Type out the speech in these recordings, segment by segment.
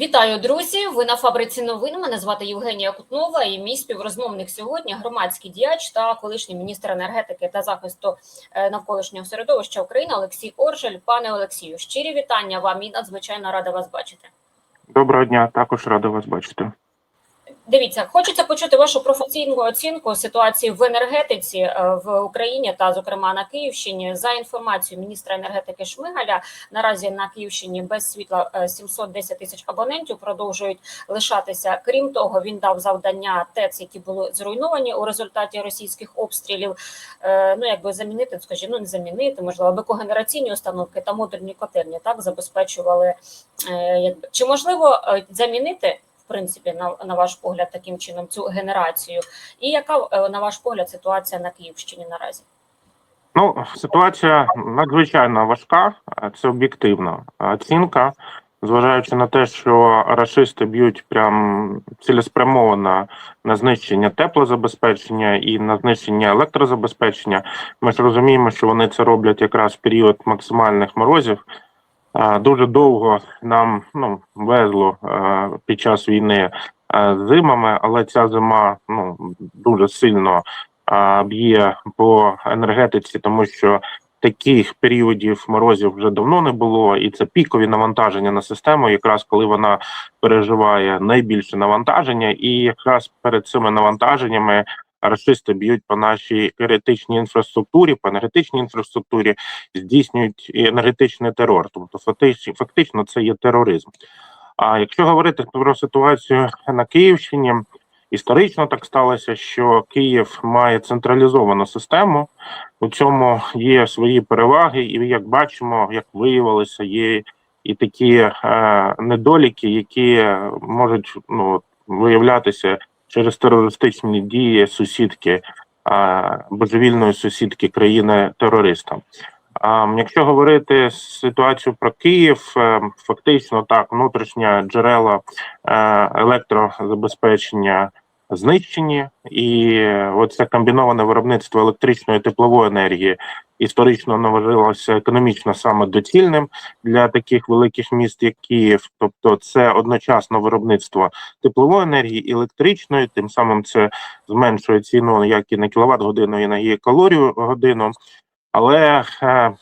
Вітаю, друзі! Ви на фабриці новин. Мене звати Євгенія Кутнова і мій співрозмовник сьогодні громадський діяч та колишній міністр енергетики та захисту е, навколишнього середовища України Олексій Оржель. Пане Олексію, щирі вітання вам і надзвичайно рада вас бачити. Доброго дня, також рада вас бачити. Дивіться, хочеться почути вашу професійну оцінку ситуації в енергетиці е, в Україні та, зокрема, на Київщині. За інформацією міністра енергетики Шмигаля, наразі на Київщині без світла е, 710 тисяч абонентів продовжують лишатися. Крім того, він дав завдання ТЕЦ, які були зруйновані у результаті російських обстрілів. е, Ну якби замінити, скажімо, ну не замінити, можливо, бекогенераційні установки та модульні котельні так забезпечували. е, Якби чи можливо е, замінити? Принципі, на, на ваш погляд, таким чином цю генерацію, і яка е, на ваш погляд ситуація на Київщині наразі? Ну, ситуація надзвичайно важка, це об'єктивна оцінка, зважаючи на те, що рашисти б'ють прям цілеспрямовано на знищення теплозабезпечення і на знищення електрозабезпечення. Ми ж розуміємо, що вони це роблять якраз в період максимальних морозів. Дуже довго нам ну, везло е, під час війни е, зимами, але ця зима ну дуже сильно е, б'є по енергетиці, тому що таких періодів морозів вже давно не було, і це пікові навантаження на систему, якраз коли вона переживає найбільше навантаження, і якраз перед цими навантаженнями. Рашисти б'ють по нашій критичній інфраструктурі, по енергетичній інфраструктурі здійснюють енергетичний терор. Тобто, фактично, фактично це є тероризм. А якщо говорити про ситуацію на Київщині, історично так сталося, що Київ має централізовану систему. У цьому є свої переваги, і як бачимо, як виявилося, є і такі е, недоліки, які можуть ну виявлятися через терористичні дії сусідки е, божевільної сусідки країни терориста. А якщо говорити ситуацію про Київ, е, фактично так, внутрішня джерела е, електрозабезпечення знищені, і оце комбіноване виробництво електричної і теплової енергії історично наважилося економічно саме доцільним для таких великих міст, як Київ. Тобто, це одночасно виробництво теплової енергії і електричної, тим самим це зменшує ціну як і на кіловат годину, і на її калорію годину. Але е,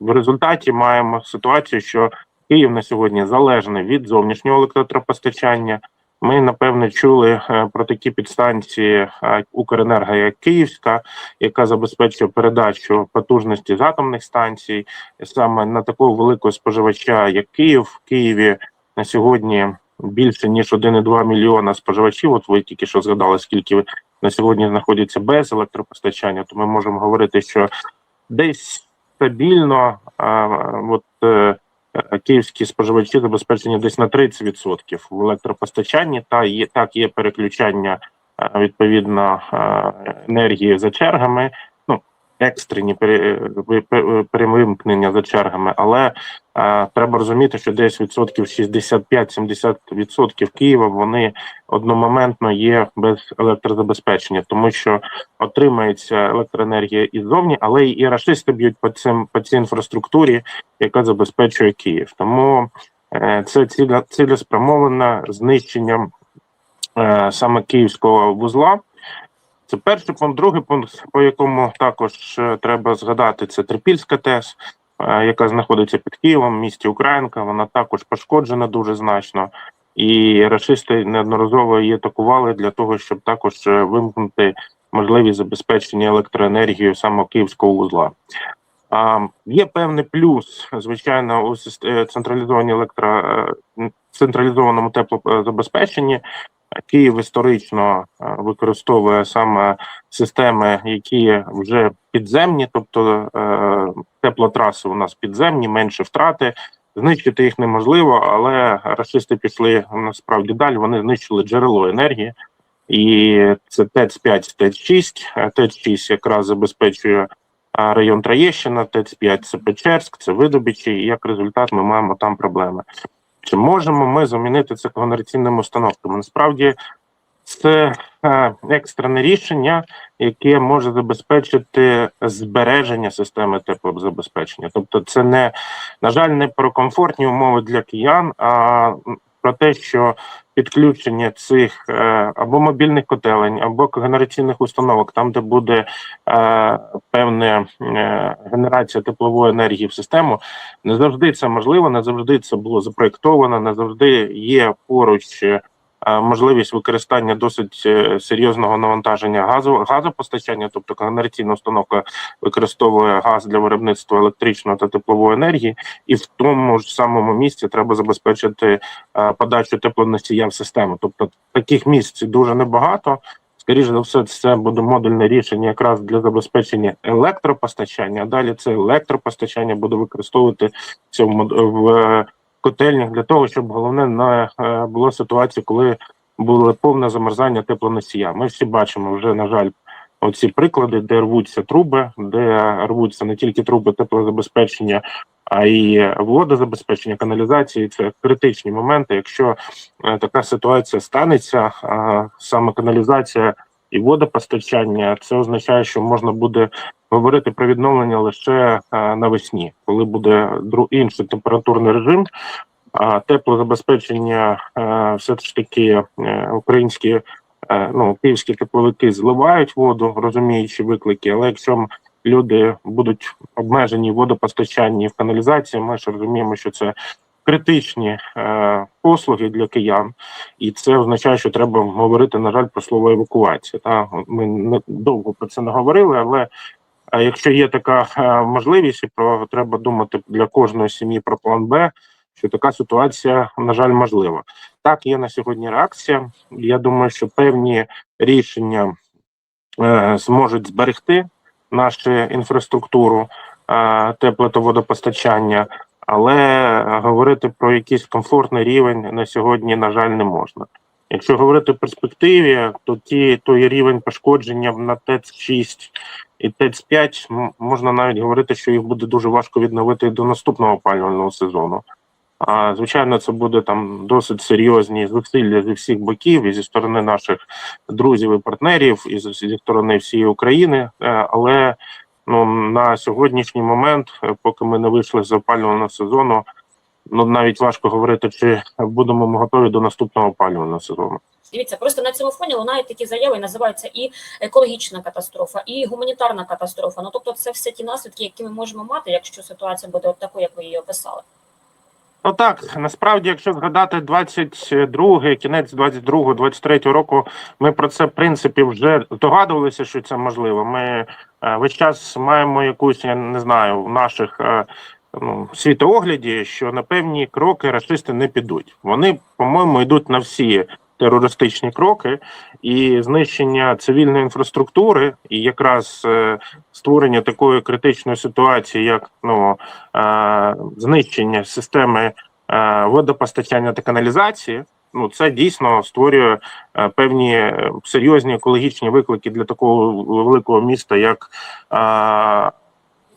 в результаті маємо ситуацію, що Київ на сьогодні залежний від зовнішнього електропостачання. Ми напевне чули е, про такі підстанції е, Укренерго, як Київська, яка забезпечує передачу потужності з атомних станцій. Саме на такого великого споживача, як Київ. В Києві на сьогодні більше ніж 1,2 мільйона споживачів. От ви тільки що згадали, скільки на сьогодні знаходяться без електропостачання, то ми можемо говорити, що десь стабільно от, е, київські споживачі забезпечені десь на 30% в електропостачанні. Та є так є переключання відповідно енергії за чергами. Екстрені пере- ви- пе- перевимкнення за чергами, але е, треба розуміти, що десь відсотків 65-70% Києва вони одномоментно є без електрозабезпечення, тому що отримається електроенергія іззовні, але і рашисти б'ють по цим по цій інфраструктурі, яка забезпечує Київ. Тому е, це ціля цілеспрямоване знищення е, саме київського вузла. Це перший пункт. Другий пункт, по якому також е, треба згадати, це Трипільська ТЕС, е, яка знаходиться під Києвом, в місті Українка. Вона також пошкоджена дуже значно. І рашисти неодноразово її атакували для того, щоб також е, вимкнути можливість забезпечення електроенергією саме київського вузла. Є певний плюс, звичайно, у централізованій електро централізованому теплозабезпеченні. Київ історично е, використовує саме системи, які вже підземні, тобто е, теплотраси у нас підземні, менше втрати. Знищити їх неможливо, але рашисти пішли насправді далі. Вони знищили джерело енергії, і це ТЕЦ 5 ТЕЦ 6 ТЕЦ 6 якраз забезпечує район Троєщина, ТЕЦ 5 це Печерськ, це Видобичі, і як результат ми маємо там проблеми. Чи можемо ми замінити це когенераційними установками? Насправді це е, екстрене рішення, яке може забезпечити збереження системи теплозабезпечення. Тобто, це не на жаль, не про комфортні умови для киян, а про те, що підключення цих е, або мобільних котелень, або генераційних установок, там, де буде е, певна е, генерація теплової енергії в систему, не завжди це можливо, не завжди це було запроєктовано, не завжди є поруч. Е, Можливість використання досить е, серйозного навантаження газу газопостачання, тобто генераційна установка використовує газ для виробництва електричної та теплової енергії, і в тому ж самому місці треба забезпечити е, подачу теплоносія в систему. Тобто таких місць дуже небагато. Скоріше за все, це буде модульне рішення якраз для забезпечення електропостачання. А далі це електропостачання буде використовувати в котельнях для того, щоб головне не було ситуації, коли було повне замерзання теплоносія. Ми всі бачимо вже на жаль. Оці приклади, де рвуться труби, де рвуться не тільки труби теплозабезпечення, а й водозабезпечення, каналізації. Це критичні моменти. Якщо е, така ситуація станеться, саме каналізація і водопостачання, це означає, що можна буде говорити про відновлення лише е, навесні, коли буде інший температурний режим. А теплозабезпечення е, все ж таки е, українські ну, київські тепловики зливають воду, розуміючи виклики. Але якщо люди будуть обмежені в водопостачанні в каналізації, ми ж розуміємо, що це критичні е, послуги для киян, і це означає, що треба говорити, на жаль, про слово евакуація. Та ми не довго про це не говорили, але а якщо є така е, можливість, про треба думати для кожної сім'ї про план Б, що така ситуація, на жаль, можлива. Так, є на сьогодні реакція. Я думаю, що певні рішення е, зможуть зберегти нашу інфраструктуру е, тепло та водопостачання, але говорити про якийсь комфортний рівень на сьогодні, на жаль, не можна. Якщо говорити в перспективі, то ті той рівень пошкодження на ТЕЦ-6 і ТЕЦ-5 можна навіть говорити, що їх буде дуже важко відновити до наступного опалювального сезону. А звичайно, це буде там досить серйозні зусилля зі всіх боків, і зі сторони наших друзів і партнерів, і зі сторони всієї України. Е, Але ну на сьогоднішній момент, е, поки ми не вийшли з опалювального сезону, ну навіть важко говорити, чи будемо ми готові до наступного опалювального сезону. Дивіться, просто на цьому фоні лунають такі заяви, називаються і екологічна катастрофа, і гуманітарна катастрофа. Ну тобто, це все ті наслідки, які ми можемо мати, якщо ситуація буде от такою, як ви її описали. Ну так, насправді, якщо згадати 22, кінець 22, 23 року, ми про це в принципі вже догадувалися, що це можливо. Ми е, весь час маємо якусь, я не знаю, в наших е, ну, світоогляді, що на певні кроки расисти не підуть. Вони, по-моєму, йдуть на всі терористичні кроки, і знищення цивільної інфраструктури, і якраз е, створення такої критичної ситуації, як ну е, знищення системи е, водопостачання та каналізації. Ну, це дійсно створює певні серйозні екологічні виклики для такого великого міста, як е,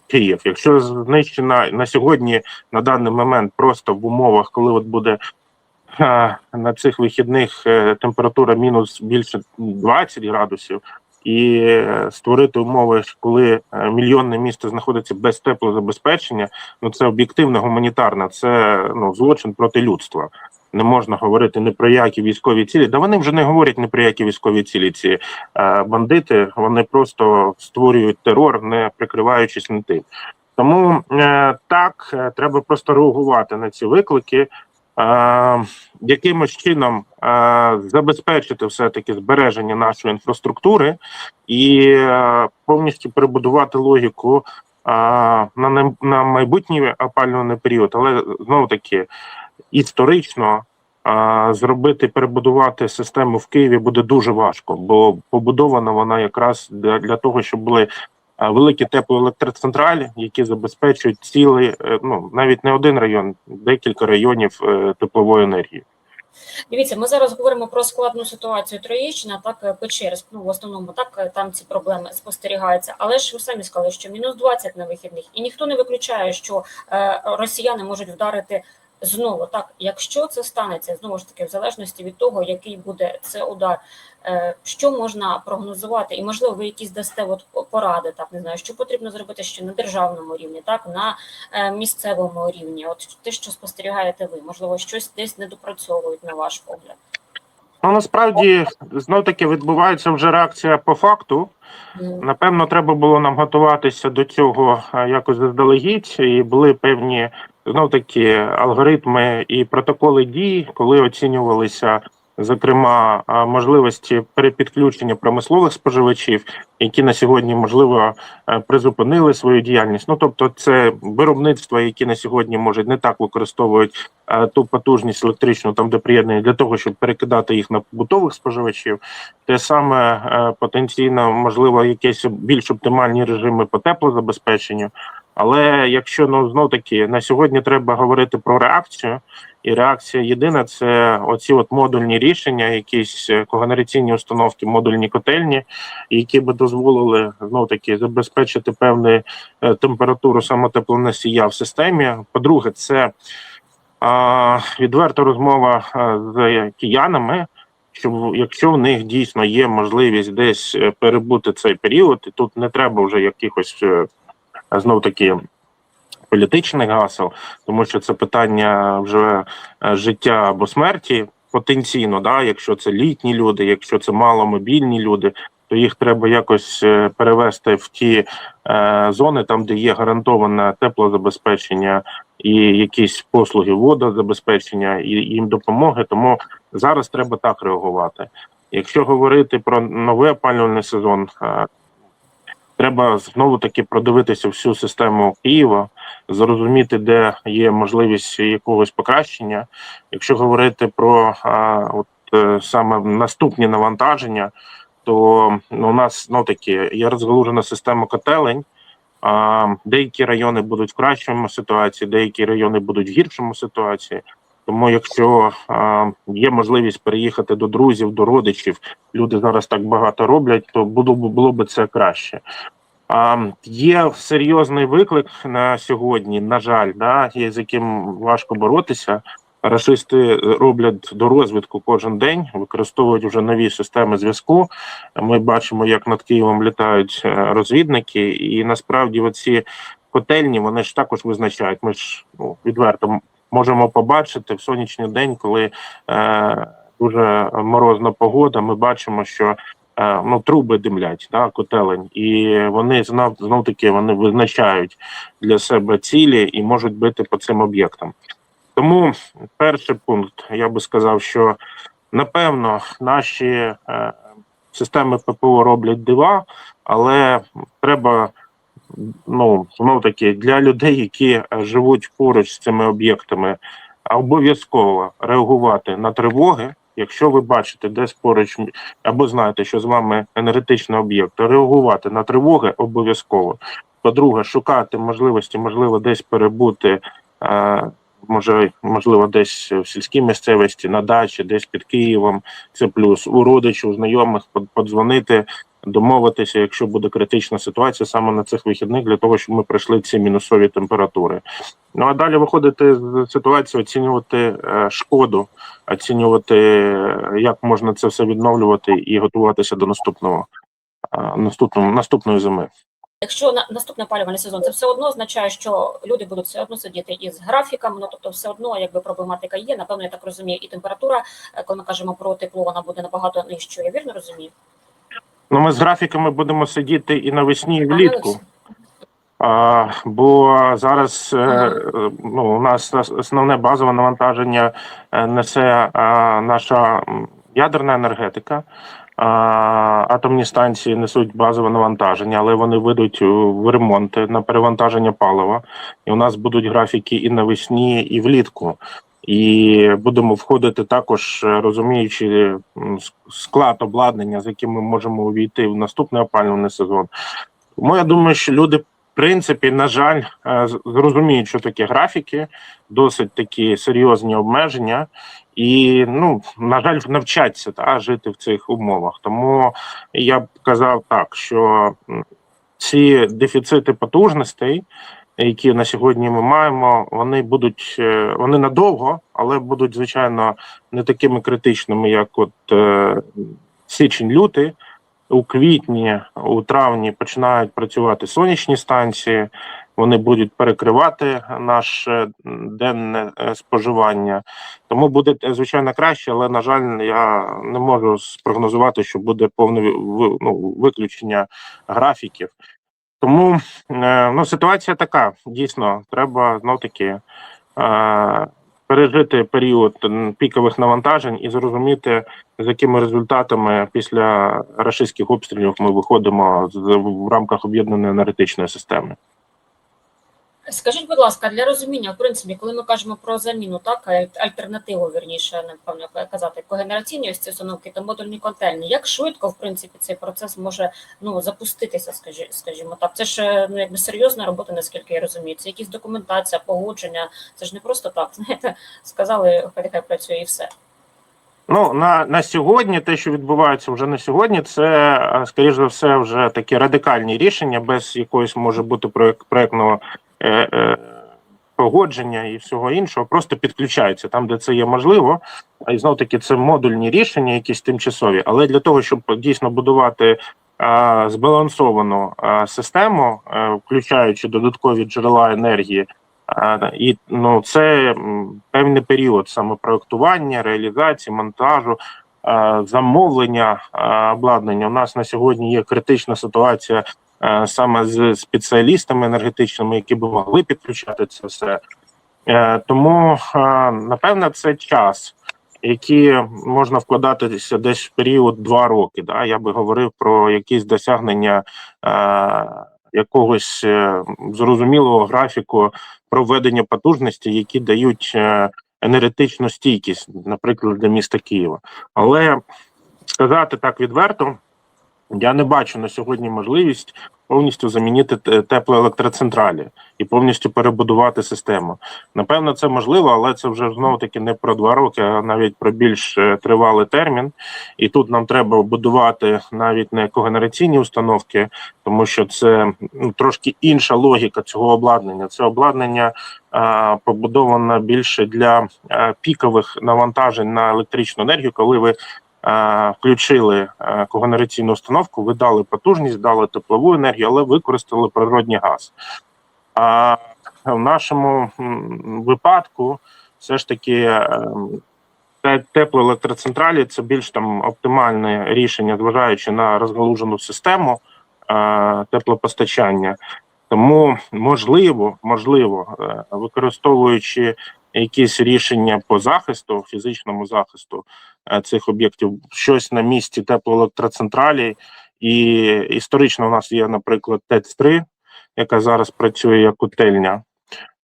Київ. Якщо знищена на сьогодні, на даний момент, просто в умовах, коли от буде на цих вихідних е, температура мінус більше 20 градусів, і е, створити умови, коли е, мільйонне місто знаходиться без теплозабезпечення, ну це об'єктивно гуманітарно, це ну злочин проти людства. Не можна говорити ні про які військові цілі. Да вони вже не говорять ні про які військові цілі. Ці е, бандити вони просто створюють терор, не прикриваючись на тим. Тому е, так треба просто реагувати на ці виклики. Е, якимось чином е, забезпечити все таки збереження нашої інфраструктури і е, повністю перебудувати логіку на, майбутній опалювальний період, але знову таки історично зробити перебудувати систему в Києві буде дуже важко, бо побудована вона якраз для, того, щоб були великі теплоелектроцентралі, які забезпечують цілий, е, ну навіть не один район, декілька районів е, теплової енергії. Дивіться, ми зараз говоримо про складну ситуацію Троєщина, так е, Печерськ. Ну в основному так там ці проблеми спостерігаються. Але ж ви самі сказали, що мінус 20 на вихідних, і ніхто не виключає, що росіяни можуть вдарити Знову так, якщо це станеться, знову ж таки, в залежності від того, який буде це удар, е, що можна прогнозувати, і можливо, ви якісь дасте от поради, так не знаю, що потрібно зробити ще на державному рівні, так на е, місцевому рівні. От те, що спостерігаєте ви, можливо, щось десь недопрацьовують на ваш погляд. Ну насправді знов таки відбувається вже реакція по факту. Напевно, треба було нам готуватися до цього е, якось заздалегідь, і були певні знов таки алгоритми і протоколи дій, коли оцінювалися. Зокрема, можливості перепідключення промислових споживачів, які на сьогодні можливо е, призупинили свою діяльність. Ну тобто, це виробництва, які на сьогодні можуть не так використовують е, ту потужність електричну, там де приєднані для того, щоб перекидати їх на побутових споживачів. Те саме е, потенційно можливо якісь більш оптимальні режими по теплозабезпеченню. Але якщо ну знов таки на сьогодні треба говорити про реакцію, і реакція єдина це оці от модульні рішення, якісь е, когенераційні установки, модульні котельні, які би дозволили знов таки забезпечити певну е, температуру самотеплоносія в системі. По-друге, це а, відверта розмова з киянами. Щоб якщо в них дійсно є можливість десь е, перебути цей період, і тут не треба вже якихось знов таки політичних гасел, тому що це питання вже е, життя або смерті потенційно, да, якщо це літні люди, якщо це маломобільні люди, то їх треба якось е, перевести в ті е, зони, там де є гарантоване теплозабезпечення і якісь послуги водозабезпечення і їм допомоги. Тому зараз треба так реагувати. Якщо говорити про новий опалювальний сезон, е, треба знову таки продивитися всю систему Києва, зрозуміти, де є можливість якогось покращення. Якщо говорити про а, от е, саме наступні навантаження, то ну, у нас ну таки є розгалужена система котелень. А, деякі райони будуть в кращому ситуації, деякі райони будуть в гіршому ситуації. Тому, якщо а, є можливість переїхати до друзів, до родичів, люди зараз так багато роблять, то було б було б це краще. А, є серйозний виклик на сьогодні. На жаль, да, з яким важко боротися. Рашисти роблять до розвідку кожен день, використовують вже нові системи зв'язку. Ми бачимо, як над Києвом літають е, розвідники, і насправді оці котельні вони ж також визначають. Ми ж ну, відверто можемо побачити в сонячний день, коли е, дуже морозна погода. Ми бачимо, що е, ну труби димлять, да, котелень, і вони знов знов таки вони визначають для себе цілі і можуть бити по цим об'єктам. Тому перший пункт я би сказав, що напевно наші е, системи ППО роблять дива, але треба ну знов таки для людей, які е, живуть поруч з цими об'єктами, обов'язково реагувати на тривоги. Якщо ви бачите десь поруч або знаєте, що з вами енергетичний об'єкт, реагувати на тривоги обов'язково. По-друге, шукати можливості, можливо, десь перебути. Е, може, можливо, десь в сільській місцевості, на дачі, десь під Києвом. Це плюс у родичів, знайомих подзвонити, домовитися, якщо буде критична ситуація саме на цих вихідних, для того, щоб ми пройшли ці мінусові температури. Ну а далі виходити з ситуації, оцінювати е, шкоду, оцінювати, е, як можна це все відновлювати і готуватися до наступного е, наступного наступної зими. Якщо на наступний опалювальний сезон, це все одно означає, що люди будуть все одно сидіти із графіками. Ну тобто, все одно, якби проблематика є. Напевно, я так розумію, і температура, коли ми кажемо про тепло, вона буде набагато нижчою. Я вірно розумію? Ну, ми з графіками будемо сидіти і навесні, і влітку. А, бо зараз е, Ага. е, ну, у нас основне базове навантаження е, несе наша ядерна енергетика. А, атомні станції несуть базове навантаження, але вони ведуть в ремонти на перевантаження палива. І у нас будуть графіки і навесні, і влітку. І будемо входити також, е, розуміючи склад обладнання, з яким ми можемо увійти в наступний опалювальний сезон. Тому я думаю, що люди, в принципі, на жаль, е, зрозуміють, що таке графіки, досить такі серйозні обмеження, і ну на жаль, навчаться та жити в цих умовах. Тому я б казав так, що ці дефіцити потужностей. Які на сьогодні ми маємо, вони будуть е, вони надовго, але будуть звичайно не такими критичними, як от е, січень-лютий. У квітні, у травні починають працювати сонячні станції. Вони будуть перекривати наше денне е, споживання. Тому буде е, звичайно краще, але на жаль, я не можу спрогнозувати, що буде повне ну, виключення графіків. Тому е, ну, ситуація така. Дійсно, треба знов таки е, пережити період пікових навантажень і зрозуміти, з якими результатами після рашистських обстрілів ми виходимо в рамках об'єднаної енергетичної системи. Скажіть, будь ласка, для розуміння, в принципі, коли ми кажемо про заміну, так альтернативу, вірніше, напевно казати, когенераційні ось ці установки та модульні котельні, як швидко, в принципі, цей процес може ну запуститися, скажі- скажімо так. Це ж ну якби серйозна робота, наскільки я розумію. Це якісь документація, погодження. Це ж не просто так. Знаєте, сказали, хай нехай працює і все. Ну на, на сьогодні, те, що відбувається вже на сьогодні, це скоріш за все вже такі радикальні рішення, без якоїсь може бути проєк, проєктного погодження і всього іншого, просто підключаються там, де це є можливо. А і знов таки це модульні рішення, якісь тимчасові. Але для того, щоб дійсно будувати е, збалансовану е, систему, е, включаючи додаткові джерела енергії. А, І ну це певний період саме проектування, реалізації, монтажу, а, замовлення а, обладнання. У нас на сьогодні є критична ситуація а, саме з спеціалістами енергетичними, які би могли підключати це все. Е, Тому а, напевне це час, який можна вкладатися десь в період два роки. Да? Я би говорив про якісь досягнення е, якогось е, зрозумілого графіку проведення потужності, які дають е, енергетичну стійкість, наприклад, для міста Києва. Але сказати так відверто, я не бачу на сьогодні можливість повністю замінити те- теплоелектроцентралі і повністю перебудувати систему. Напевно, це можливо, але це вже знову таки не про два роки, а навіть про більш е, тривалий термін. І тут нам треба будувати навіть не когенераційні установки, тому що це ну, трошки інша логіка цього обладнання. Це обладнання е, побудовано більше для е, пікових навантажень на електричну енергію, коли ви включили е, когенераційну установку, ви дали потужність, дали теплову енергію, але використали природний газ. А в нашому випадку все ж таки. е, Теплоелектроцентралі це більш там оптимальне рішення, зважаючи на розгалужену систему е, теплопостачання. Тому можливо, можливо, е, використовуючи якісь рішення по захисту, фізичному захисту е, цих об'єктів, щось на місці теплоелектроцентралі. І історично у нас є, наприклад, ТЕЦ-3, яка зараз працює як котельня.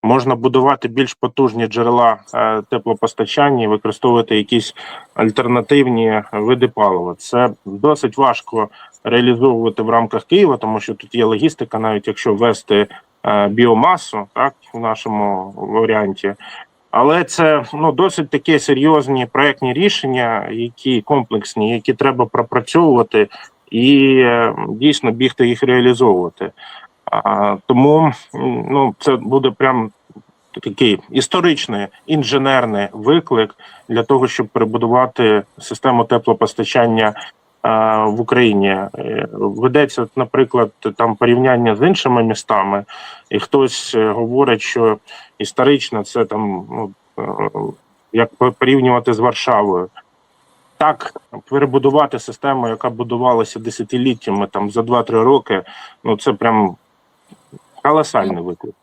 Можна будувати більш потужні джерела е, теплопостачання, і використовувати якісь альтернативні види палива. Це досить важко реалізовувати в рамках Києва, тому що тут є логістика, навіть якщо ввести е, біомасу, так в нашому варіанті. Але це ну досить такі серйозні проектні рішення, які комплексні, які треба пропрацьовувати і е, дійсно бігти їх реалізовувати. А, тому ну це буде прям такий історичний інженерний виклик для того, щоб перебудувати систему теплопостачання в Україні. Е, Ведеться, наприклад, там порівняння з іншими містами, і хтось е, говорить, що історично це там ну е, як порівнювати з Варшавою. Так, перебудувати систему, яка будувалася десятиліттями там за 2-3 роки, ну це прям колосальний виклик.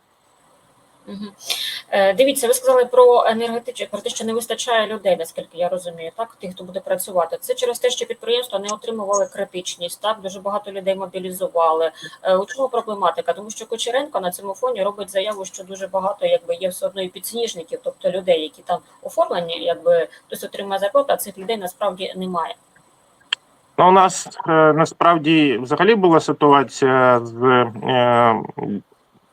Е, Дивіться, ви сказали про енергетичні, про те, що не вистачає людей, наскільки я розумію, так тих, хто буде працювати. Це через те, що підприємства не отримували критичність. Так дуже багато людей мобілізували. Е, У чому проблематика? Тому що Кочеренко на цьому фоні робить заяву, що дуже багато якби є все одно і підсніжників, тобто людей, які там оформлені, якби хтось отримає зарплату, а цих людей насправді немає. Ну, у нас е, насправді взагалі була ситуація з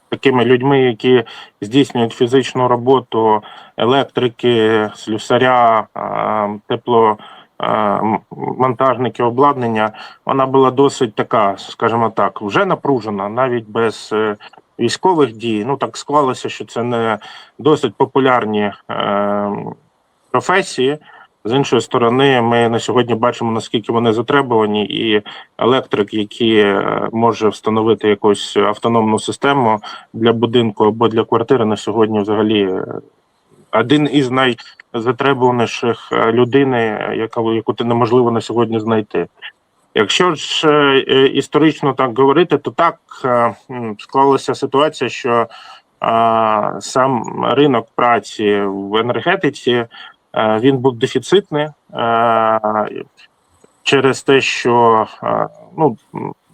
такими людьми, які здійснюють фізичну роботу, електрики, слюсаря, е, тепло. е, Монтажники обладнання, вона була досить така, скажімо так, вже напружена, навіть без е, військових дій. Ну так склалося, що це не досить популярні е, професії. З іншої сторони, ми на сьогодні бачимо наскільки вони затребувані, і електрик, який е, може встановити якусь автономну систему для будинку або для квартири, на сьогодні взагалі е, один із найзатребуваніших е, людини, яку ти неможливо на сьогодні знайти. Якщо ж історично так говорити, то так склалася ситуація, що сам ринок праці в енергетиці він був дефіцитний е, через те, що е, ну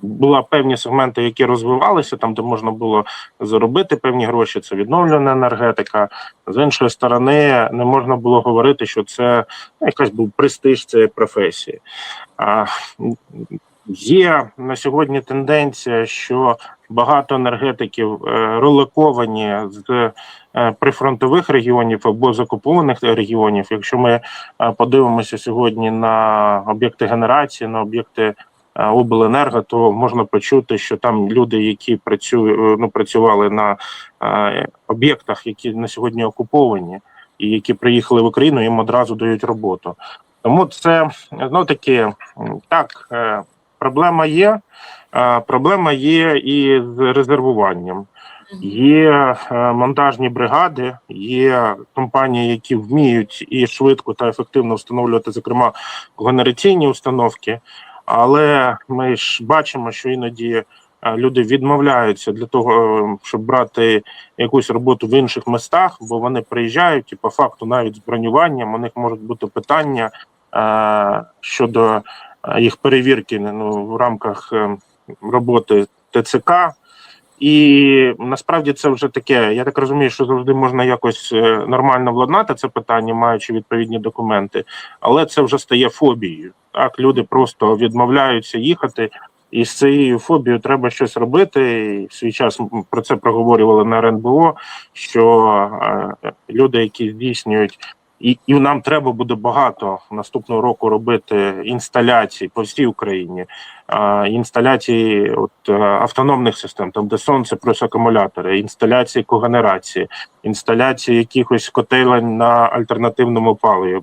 була певні сегменти, які розвивалися, там де можна було заробити певні гроші. Це відновлена енергетика. З іншої сторони, не можна було говорити, що це ну, якась був престиж цієї професії. Є на сьогодні тенденція, що багато енергетиків е, релоковані з е, прифронтових регіонів або з окупованих регіонів. Якщо ми е, подивимося сьогодні на об'єкти генерації, на об'єкти обленерго, то можна почути, що там люди, які працюють, ну працювали на об'єктах, які на сьогодні окуповані, і які приїхали в Україну, їм одразу дають роботу. Тому це ну таки так. Проблема є. Проблема є і з резервуванням. Є е, монтажні бригади, є компанії, які вміють і швидко та ефективно встановлювати, зокрема, генераційні установки. Але ми ж бачимо, що іноді е, люди відмовляються для того, е, щоб брати якусь роботу в інших містах, бо вони приїжджають і по факту навіть з бронюванням у них можуть бути питання щодо їх перевірки ну, в рамках роботи ТЦК. І насправді це вже таке. Я так розумію, що завжди можна якось е, нормально владнати це питання, маючи відповідні документи, але це вже стає фобією. Так, люди просто відмовляються їхати, і з цією фобією треба щось робити. І в свій час про це проговорювали на РНБО, що е, люди, які здійснюють. І, і нам треба буде багато наступного року робити інсталяцій по всій Україні, а, інсталяції от, е, автономних систем, там де сонце плюс акумулятори, інсталяції когенерації, інсталяції якихось котелень на альтернативному паливі,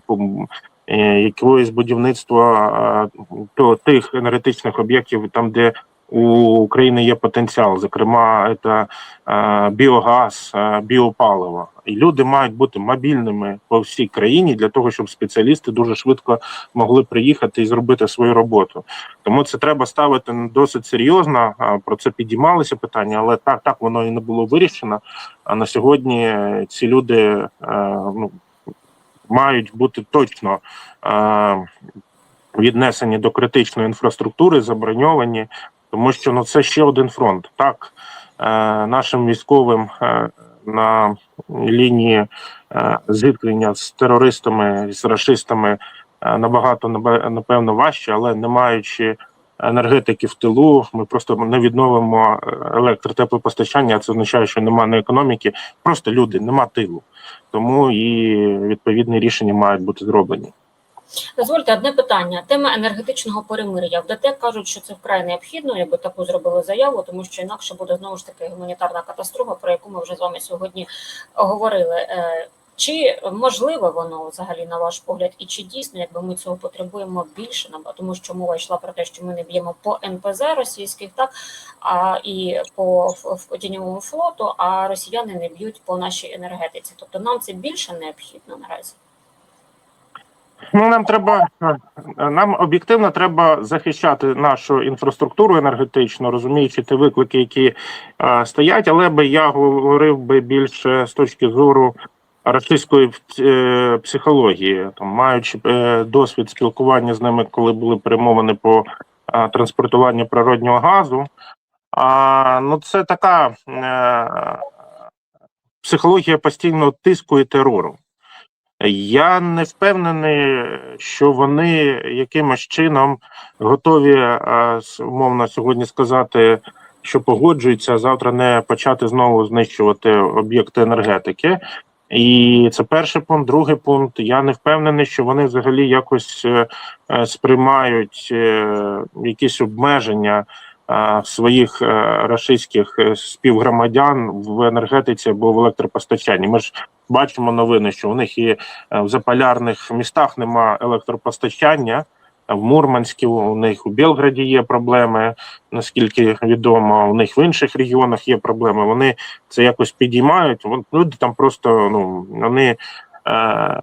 е, якогось будівництва е, то тих енергетичних об'єктів, там де у України є потенціал, зокрема, це е, біогаз, е, біопаливо. І люди мають бути мобільними по всій країні для того, щоб спеціалісти дуже швидко могли приїхати і зробити свою роботу. Тому це треба ставити досить серйозно. Про це підіймалися питання, але так так воно і не було вирішено. А на сьогодні е, ці люди е, ну, мають бути точно е, віднесені до критичної інфраструктури, заброньовані, тому що ну це ще один фронт. Так е, нашим військовим е, на лінії е, зіткнення з терористами, з рашистами е, набагато напевно важче, але не маючи енергетики в тилу, ми просто не відновимо е, електротеплопостачання. Це означає, що немає не економіки, просто люди, нема тилу. Тому і відповідні рішення мають бути зроблені. Дозвольте одне питання. Тема енергетичного перемир'я. В ДТЕК кажуть, що це вкрай необхідно, якби таку зробили заяву, тому що інакше буде знову ж таки гуманітарна катастрофа, про яку ми вже з вами сьогодні говорили. Е, Чи можливо воно взагалі на ваш погляд, і чи дійсно, якби ми цього потребуємо більше, тому що мова йшла про те, що ми не б'ємо по НПЗ російських, так а і по тіньовому флоту, а росіяни не б'ють по нашій енергетиці. Тобто нам це більше необхідно наразі. Ну нам треба е, нам об'єктивно треба захищати нашу інфраструктуру енергетичну, розуміючи ті виклики, які е, стоять, але би я говорив би більше з точки зору російської е, психології, там маючи е, досвід спілкування з ними, коли були перемовини по е, транспортуванню природнього газу. А ну це така е, психологія постійного тиску і терору. Я не впевнений, що вони якимось чином готові е, умовно сьогодні сказати, що погоджуються, завтра не почати знову знищувати об'єкти енергетики. І це перший пункт. Другий пункт. Я не впевнений, що вони взагалі якось е, е, сприймають якісь обмеження своїх рашистських співгромадян в енергетиці або в електропостачанні. Ми ж бачимо новини, що у них і е, в заполярних містах нема електропостачання. В Мурманську, у них у Белграді є проблеми, наскільки відомо, у них в інших регіонах є проблеми. Вони це якось підіймають. Люди там просто ну вони е,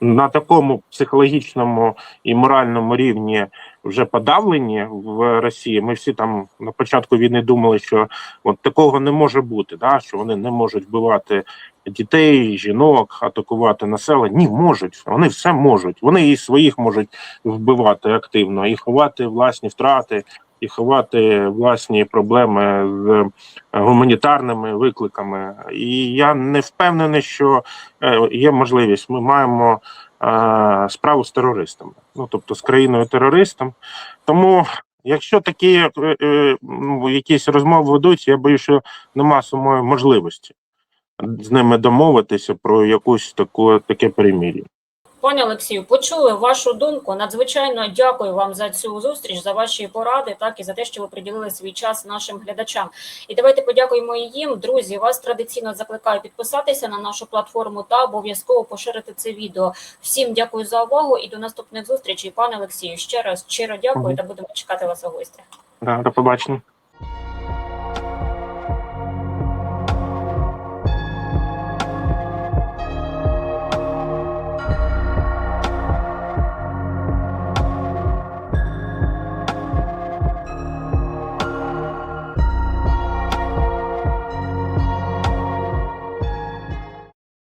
на такому психологічному і моральному рівні вже подавлені в Росії. Ми всі там на початку війни думали, що от такого не може бути, да, що вони не можуть вбивати дітей, жінок, атакувати населення. Ні, можуть. Вони все можуть. Вони і своїх можуть вбивати активно, і ховати власні втрати, і ховати власні проблеми з гуманітарними викликами. І я не впевнений, що е, є можливість. Ми маємо е, справу з терористами, ну тобто з країною терористом. Тому. Якщо такі е, е, ну, якісь розмови ведуть, я боюся, що нема самої можливості з ними домовитися про якусь таку таке перемір'я. Пане Олексію, почули вашу думку. Надзвичайно дякую вам за цю зустріч, за ваші поради, так і за те, що ви приділили свій час нашим глядачам. І давайте подякуємо їм. Друзі, вас традиційно закликаю підписатися на нашу платформу та обов'язково поширити це відео. Всім дякую за увагу і до наступних зустрічей. Пане Олексію, ще раз щиро дякую та будемо чекати вас у гостях. Да, до побачення.